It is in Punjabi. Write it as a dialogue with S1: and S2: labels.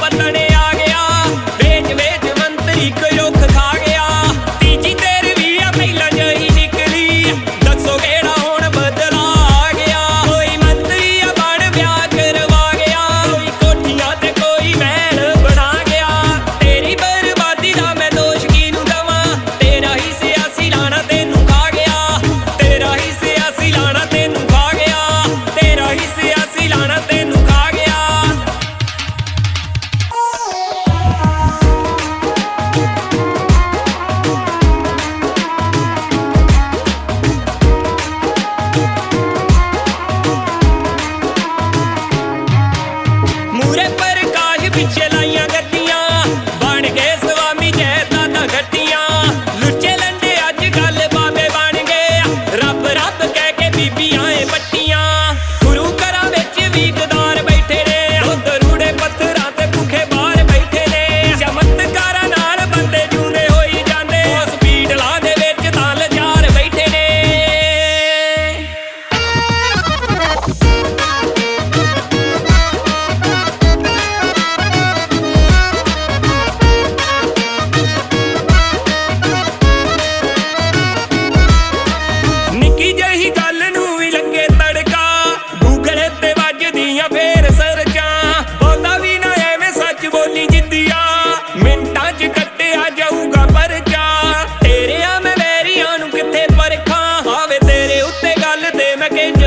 S1: பத்தனே ਪਿੱਛੇ ਲਾਈਆਂ ਗੱਡੀਆਂ। ਬਣ ਗਏ ਸਵਾਮੀ ਜੈਤਾ ਦਾ ਗੱਡੀਆਂ ਲੁੱਚੇ ਲੰਡੇ ਅੱਜ ਕੱਲ ਬਾਬੇ ਬਣ ਗਏ। ਰੱਬ ਰੱਬ ਕਹਿ ਕੇ ਬੀਬੀਆਂ ਏ ਪੱਟੀਆਂ। ਗੁਰੂ ਘਰਾਂ ਵਿੱਚ ਵੀ ਅੱਜ ਕੱਟਿਆ ਜਾਊਗਾ ਪਰਚਾ। ਤੇਰੇ ਆ ਮੈਂ ਵੈਰੀਆਂ ਨੂੰ ਕਿੱਥੇ ਪਰਖਾਂ? ਹੋਵੇ ਤੇਰੇ ਉੱਤੇ ਗੱਲ ਤੇ ਮੈਂ ਕਿੰਜ